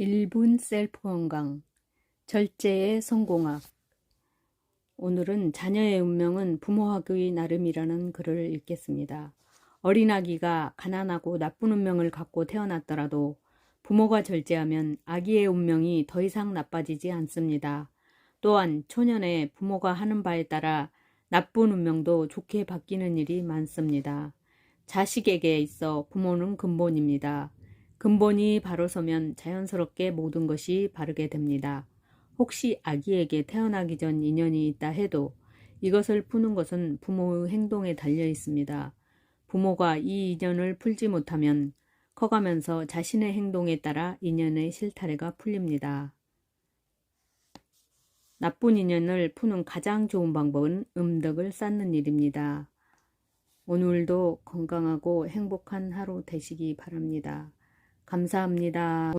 1분 셀프 건강 절제의 성공학 오늘은 자녀의 운명은 부모하기 나름이라는 글을 읽겠습니다. 어린아기가 가난하고 나쁜 운명을 갖고 태어났더라도 부모가 절제하면 아기의 운명이 더 이상 나빠지지 않습니다. 또한 초년에 부모가 하는 바에 따라 나쁜 운명도 좋게 바뀌는 일이 많습니다. 자식에게 있어 부모는 근본입니다. 근본이 바로 서면 자연스럽게 모든 것이 바르게 됩니다. 혹시 아기에게 태어나기 전 인연이 있다 해도 이것을 푸는 것은 부모의 행동에 달려 있습니다. 부모가 이 인연을 풀지 못하면 커가면서 자신의 행동에 따라 인연의 실타래가 풀립니다. 나쁜 인연을 푸는 가장 좋은 방법은 음덕을 쌓는 일입니다. 오늘도 건강하고 행복한 하루 되시기 바랍니다. 감사합니다.